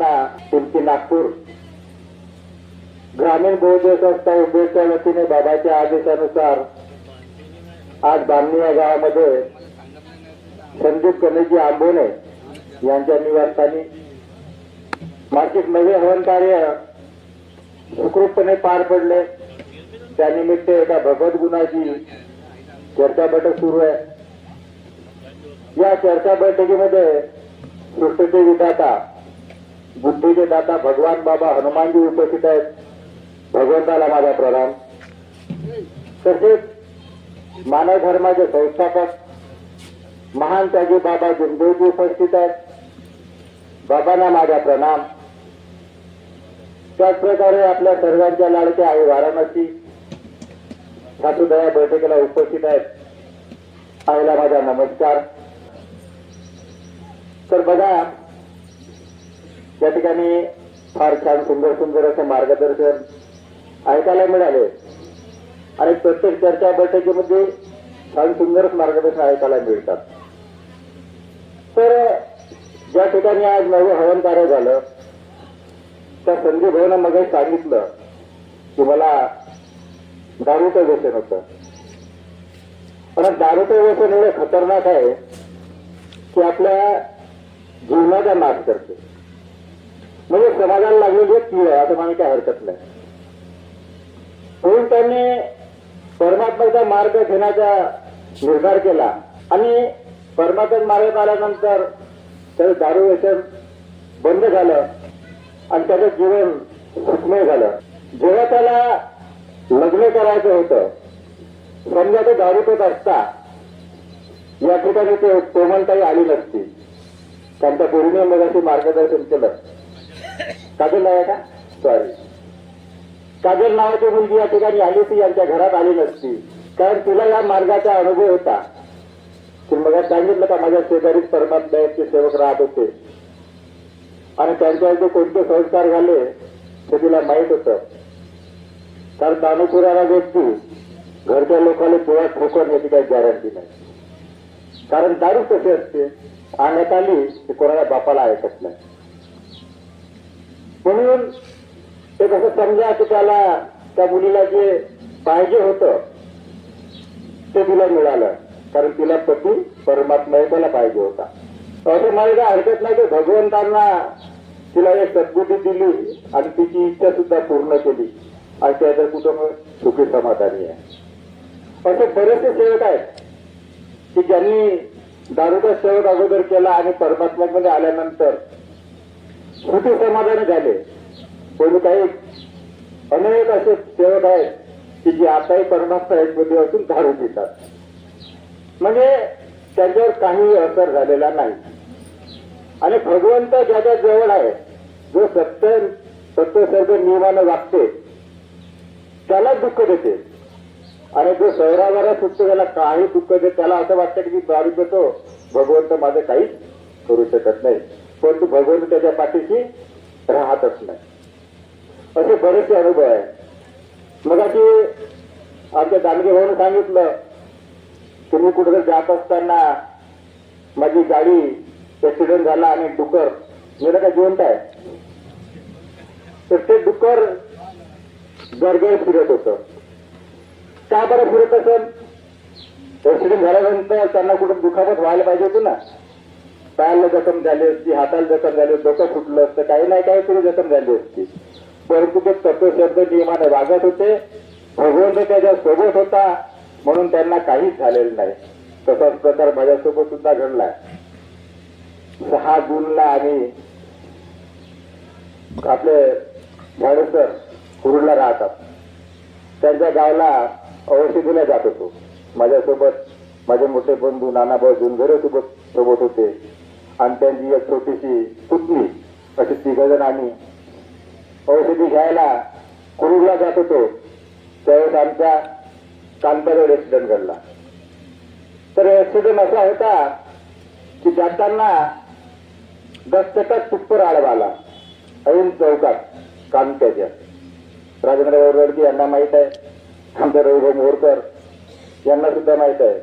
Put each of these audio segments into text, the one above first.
संघटना तुमची नागपूर ग्रामीण बहुजन संस्था उद्योगच्या वतीने बाबाच्या आदेशानुसार आज बामणी या गावामध्ये संदीप कनेजी आंबोने यांच्या निवासस्थानी मासिक नवे हवन कार्य सुखरूपपणे पार पडले. त्यानिमित्त एका भगवत गुणाची चर्चा बैठक सुरू आहे. या चर्चा बैठकीमध्ये सृष्टीचे विधाता बुद्धीचे दाता भगवान बाबा हनुमानजी उपस्थित आहेत. भगवंताला माझा प्रणाम. तसेच मानव धर्माचे संस्थापक महान त्यागी बाबा जिंदेजी उपस्थित आहेत. बाबांना माझा प्रणाम. त्याचप्रकारे आपल्या सर्वांच्या लाडक्या आई वाराणसी सासूदया बैठकीला उपस्थित आहेत. आईला माझा नमस्कार. तर बघा या ठिकाणी फार छान सुंदर सुंदर असे मार्गदर्शन ऐकायला मिळाले. आणि प्रत्येक चर्चा बैठकीमध्ये छान सुंदरच मार्गदर्शन ऐकायला मिळतात. तर ज्या ठिकाणी आज नवं हवन कार्य झालं त्या संधी भाऊनं मग सांगितलं की मला दारूचं व्यसन होतं. पण दारूचं व्यसन एवढं खतरनाक आहे की आपल्या जीवनाचा नाश करते. म्हणजे समाजाला लागलेली एक कीड आहे असं मला काही हरकत नाही. म्हणून त्यांनी परमात्म्याचा मार्ग घेण्याचा निर्धार केला आणि परमात्म्याचा मार्ग आल्यानंतर त्याचं दारू व्यसन बंद झालं आणि त्याचं जीवन सुखमय झालं. जेव्हा त्याला लग्न करायचं होतं समजा ते दारू पेत असता या ठिकाणी ते कोमलताई आली नसती. त्यांच्या गुरुने मगाशी मार्गदर्शन केलं. काजल नाव आहे का? सॉरी काजल नावाची मुलगी या ठिकाणी आली ती यांच्या घरात आली नसती. कारण तुला या मार्गाचा अनुभव होता. ती मग सांगितलं का माझ्या शेजारीच परमात्म्याचे सेवक राहत होते. आणि त्यांच्यावर जे कोणते संस्कार झाले ते तिला माहीत होतं. कारण दानुपुराला व्यक्ती घरच्या लोकांना पोळ्यात ठोकर याची काही गॅरंटी नाही. कारण दारू कशी असते? आणण्यात आली ते कोणाला बापाला ऐकत नाही. म्हणून ते कसं समजा की त्याला त्या मुलीला जे पाहिजे होतं ते तिला मिळालं. कारण तिला पती परमात्मा त्याला पाहिजे होता. असं मला काय हरकत नाही की भगवंतांना तिला एक सद्बुद्धी दिली आणि तिची इच्छा सुद्धा पूर्ण केली. आणि त्याचं कुटुंब सुखी समाधानी आहे. असे बरेचसे सेवक आहेत की ज्यांनी दारूचा सेवक अगोदर केला आणि परमात्म्यामध्ये आल्यानंतर कृती समाधानी झाले. कोणी काही अनेक असे सेवक आहेत की जे आताही परमात्मा मध्ये असून धारून देतात. म्हणजे त्यांच्यावर काही असर झालेला नाही. आणि भगवंत ज्याच्या जवळ आहे जो सत्य सत्य सर्व नियमानं वागते त्याला दुःख देते. आणि जो शहरावरा सुटतो त्याला काही दुःख देत त्याला असं वाटतं की मी दारू देतो भगवंत माझं काहीच करू शकत नाही. परंतु भगवंत त्याच्या पाठीशी राहतच नाही. असे बरेचसे अनुभव आहे मग आमच्या दानगे भाऊन सांगितलं तुम्ही कुठं जात असताना माझी गाडी ऍक्सिडेंट झाला आणि डुकर मला काय जिवंत आहे. तर ते डुकर गरगर फिरत होतं. का बरं फिरत असेल? ऍक्सिडेंट झाल्यानंतर त्यांना कुठं दुखापत व्हायला पाहिजे होती ना? पायाला जखम झाली असती हाताला जखम झाली डोकं फुटलं असतं काही नाही काही तरी जखम झाली असती. परंतु ते तत्वशब्द नियमाने वागत होते. भगवंत त्याच्या सोबत होता म्हणून त्यांना काहीच झालेलं नाही. तसाच प्रकार माझ्यासोबत सुद्धा घडलाय सहा जूनला आम्ही आपले भाडेसर कुरुडला राहतात. त्यांच्या गावाला औषधीला जात होतो. माझ्यासोबत माझे मोठे बंधू नानाभाऊ जुनघरे सोबत सोबत होते. आणि त्यांची एक छोटीशी पुतणी. अशी तिघजण आम्ही औषधी घ्यायला कुरुला जात होतो. त्यावेळेस आमच्या कांतावर ऍक्सिडेंट घडला. तर ऍक्सिडेंट असा होता की जाताना दस्तकात तुप्पर आडवा आला ऐन चौकात कांत्याच्या. राजेंद्र ओरडकी यांना माहीत आहे. आमच्या रविभाऊ मोरकर यांना सुद्धा माहीत आहे.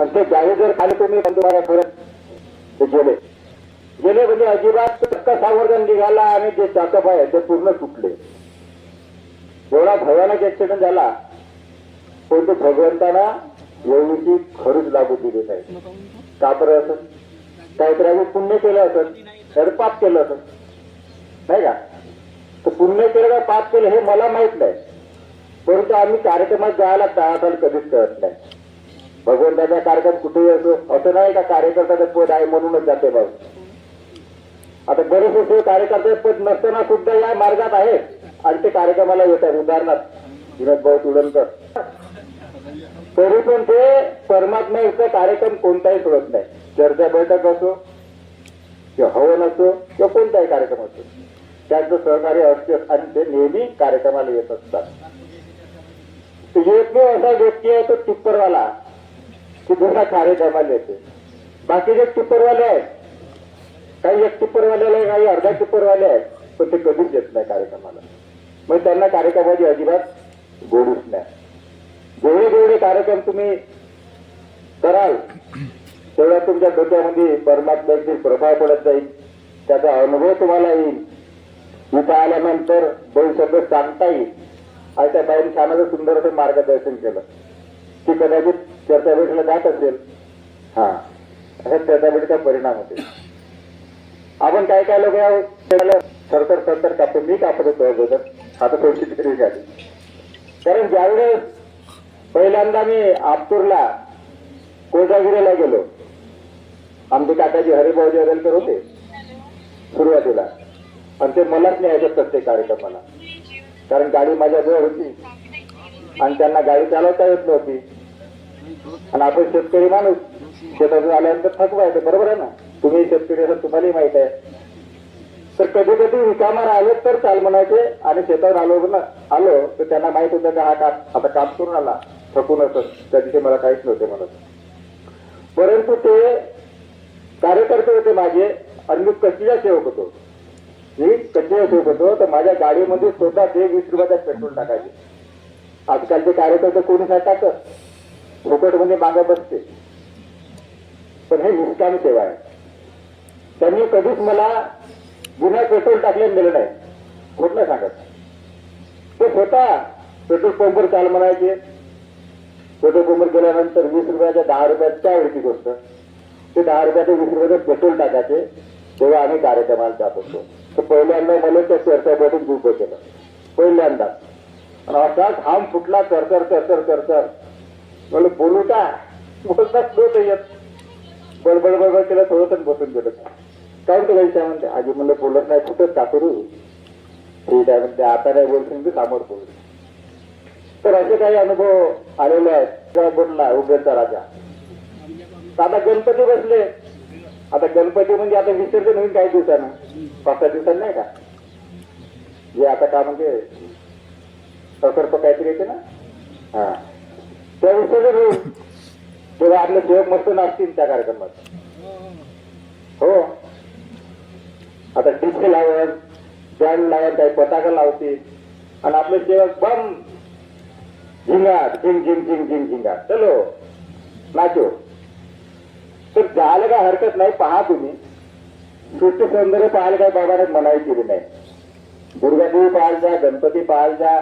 आणि ते गाडी जर खाली तुम्ही तुम्हाला खरं गेले. गेले म्हणजे अजिबात टक्का संवर्धन निघाला आणि जे चाकप आहे ते पूर्ण तुटले एवढा भयानक ऍक्सिडेंट झाला. पण तो भगवंताना एवढीची खरंच लागू दिली नाही. का बरं असं? काहीतरी आम्ही पुण्य केलं असत तर पाप केलं असत नाही का? तर पुण्य केलं का पाप केलं हे मला माहीत नाही. परंतु आम्ही कार्यक्रमात जायला टाळाटाळ कधीच करत नाही. भगवंताचा कार्यक्रम कुठेही असो असं नाही का कार्यकर्त्याचं पद आहे म्हणूनच जाते बघ आता बरेचसे कार्यकर्ते पद नसताना सुद्धा या मार्गात आहेत. आणि ते कार्यक्रमाला येत आहेत उदाहरणार्थ विनोद भाऊ तुडणकर तरी पण ते परमात्म्याचा कार्यक्रम कोणताही सोडत नाही. चर्चा बैठक असो किंवा हवन असो किंवा कोणताही कार्यक्रम असो त्यांचं सहकार्य असते आणि ते नेहमी कार्यक्रमाला येत असतात. येत नाही असा व्यक्ती आहे तो टिप्परवाला. की दुसरा कार्यक्रमाला येते. बाकीचे टिप्परवाले आहेत काही एक टिप्परवाले काही अर्धा टिप्परवाले आहेत पण ते कधीच येत नाही कार्यक्रमाला. मग त्यांना कार्यक्रमाची अजिबात गोडूच नाही. जेवढे जेवढे कार्यक्रम तुम्ही कराल तेवढा तुमच्या डोक्यामध्ये परमात्म्याची प्रभाव पडत जाईल त्याचा अनुभव तुम्हाला येईल. इथं आल्यानंतर दोन शब्द सांगता येईल. आणि त्या बाईने छान सुंदर असं मार्गदर्शन केलं. की कदाचित चर्चा जात असेल. हा. असा चर्चा परिणाम होते. आपण काय काय लोक या खेळाला सरतर सरतर कापतो. मी कापत होतो अगोदर. आता थोडीशी तरी झाली. कारण ज्यावेळेस पहिल्यांदा मी आपतूरला कोजागिरीला गेलो आमचे काकाजी हरिभाऊजी हरेलकर होते सुरुवातीला. आणि ते मलाच न्यायचं प्रत्येक कार्यक्रमाला. कारण गाडी माझ्याजवळ होती. आणि त्यांना गाडी चालवता येत नव्हती. आणि आपण शेतकरी माणूस शेतातून आल्यानंतर थकवायचं बरोबर आहे ना? तुम्ही शेतकरी असं तुम्हालाही माहीत आहे. तर कधी कधी रिकामा आले तर चाल म्हणायचे आणि शेतावर आलो ना आलो तर त्यांना माहीत होतं का हा काम आता काम करून आला. थकून असत त्या दिवशी मला काहीच नव्हते म्हणत. परंतु ते कार्यकर्ते होते माझे आणि मी कच्चीचा सेवक होतो. मी कच्चीचा सेवक होतो तर माझ्या गाडीमध्ये स्वतः ते वीस रुपयाचा पेट्रोल टाकायचे. आजकालचे कार्यकर्ते कोणी नाही टाकत. फुकटमध्ये मागे बसते. पण हे निष्काम सेवा आहे. त्यांनी कधीच मला गुन्हा पेट्रोल टाकले दिलं नाही. खोट नाही सांगत. ते स्वतः पेट्रोल पंपवर चाल म्हणायचे. पेट्रोल पंपवर गेल्यानंतर वीस रुपयाच्या दहा रुपयात त्यावेळची गोष्ट. ते दहा रुपयाचे वीस रुपयाचे पेट्रोल टाकायचे. तेव्हा आम्ही कार्यक्रमाला जात होतो. तर पहिल्यांदा मला त्या चर्चा बैठक उभं केलं. पहिल्यांदा. आणि असा घाम फुटला करतर करतर करतर मला बोलू का? बोलताच नव्हतं येत. बडबड बडबड केलं थोडं तर बसून गेलं. काय म्हणतो काही काय म्हणते? आजी म्हणलं बोलत नाही कुठंच काकरू ठीक आहे म्हणते आता नाही बोलशील मी समोर बोल तर असे काही अनुभव आलेले आहेत. तेव्हा बोलला उभेचा राजा. तर आता गणपती बसले. आता गणपती म्हणजे आता विसर्जन होईल काही दिवसानं. पाच सहा दिवसांनी नाही का? जे आता का म्हणजे? प्रकल्प काहीतरी येते ना? हा. त्या होईल तेव्हा आपले सेवक मस्त नाचतील त्या कार्यक्रमात हो आता डिस्क लावत बँड लावत काही पताका लावतील आणि आपले सेवक बम झिंगाट झिंग झिंग झिंग झिंग झिंगाट चलो नाचो तर जायला काय हरकत नाही पहा तुम्ही सृष्टी सौंदर्य पाहायला काय बाबाने मनाई केली नाही दुर्गादेवी पाहायला जा गणपती पाहायला जा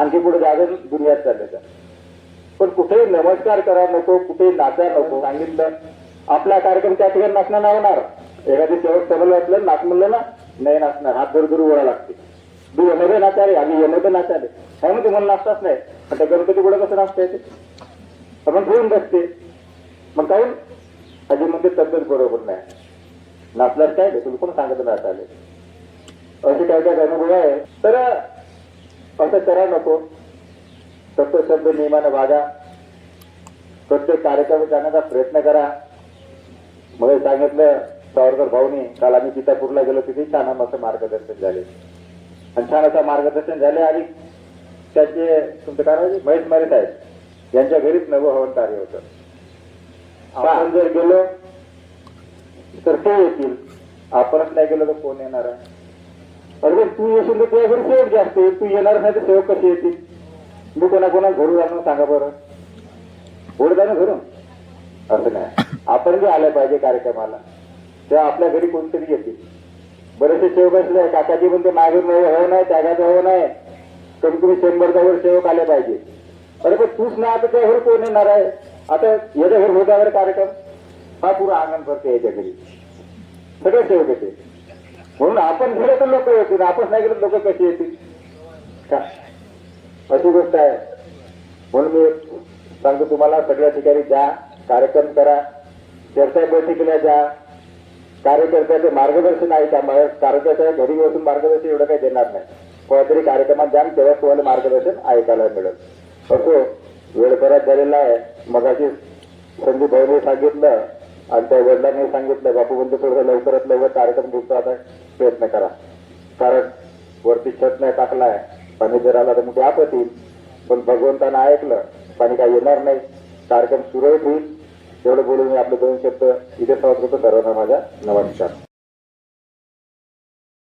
आणखी पुढे जागून दुनियात चालले जा पण कुठेही नमस्कार करा नको कुठेही नाचा नको. सांगितलं. आपला कार्यक्रम त्या ठिकाणी नाचणं नाही होणार. एखादी शेवट सबल असलं नाच म्हणलं ना नाही नाचणार. हात दूर दूर लागते. तू येणं नाचाले आम्ही येणं नाचाले काय मग तुम्हाला नाचताच नाही. आता गणपती पुढे कसं नाचता येते? आपण ठेवून बसते. मग काय अजून म्हणजे तब्येत बरोबर नाही. नाचल्यास काय? तुम्ही कोण सांगत नाचाले असे काय काय अनुभव आहे? तर असं करा नको. सत्य शब्द नियमानं वागा. प्रत्येक कार्यक्रम जाण्याचा प्रयत्न करा. मला सांगितलं सावरकर भाऊनी काल आम्ही सीतापूरला गेलो तिथे छान असं मार्गदर्शन झाले. आणि छान असं मार्गदर्शन झाले आणि त्यांचे तुमचं काय आहे? महेश मारे साहेब. यांच्या घरीच नवं हवन कार्य होतं. आपण जर गेलो तर ते येतील. आपणच नाही गेलो तर कोण येणार आहे? अरे तू येशील तर तुझ्या घरी सेवक जास्त. तू येणार नाही तर सेवक कसे येतील? मी कोणा कोणा घरून जाणून सांगा बरं. घोड जाणं घरून असं नाही. आपण जे आलं पाहिजे कार्यक्रमाला तेव्हा आपल्या घरी कोणतरी येतील. बरेचसे सेवक असले काकाजी म्हणते माझं नाही हो नाही त्यागाचं हो नाही. कमी कमी शंभर जवळ सेवक आले पाहिजे. अरे पण तूच ना आता त्या घरी कोण येणार आहे? आता याच्या घरी होता वगैरे कार्यक्रम. हा पुरा अंगण भरते याच्या घरी. सगळे सेवक येते. म्हणून आपण गेले तर लोक येतील आपण नाही गेलं लोक कशी येतील? का? अशी गोष्ट आहे म्हणून मी सांगतो तुम्हाला सगळ्या ठिकाणी जा कार्यक्रम करा चर्चा बैठकीला जा. कार्यकर्त्याचे मार्गदर्शन आहे त्या कार्यकर्त्याच्या घरी बसून मार्गदर्शन एवढं काही देणार नाही. कोणातरी कार्यक्रमात जा तेव्हा तुम्हाला मार्गदर्शन ऐकायला मिळेल. असो वेळ बराच झालेला आहे. मगाशी संदीप भाऊने सांगितलं आणि त्या वडिलांनी सांगितलं बापू म्हणजे बंधू थोडं लवकरात लवकर कार्यक्रम दुसरा प्रयत्न करा. कारण वरती छत नाही टाकलाय. पाणी जर आला तर मग ते आपत येईल. पण भगवंतानं ऐकलं पाणी काय येणार नाही. कार्यक्रम सुरळीत होईल. तेवढं बोलून मी आपले दोन शब्द इथे समाप्त होतो सर्वांना माझ्या नमस्कार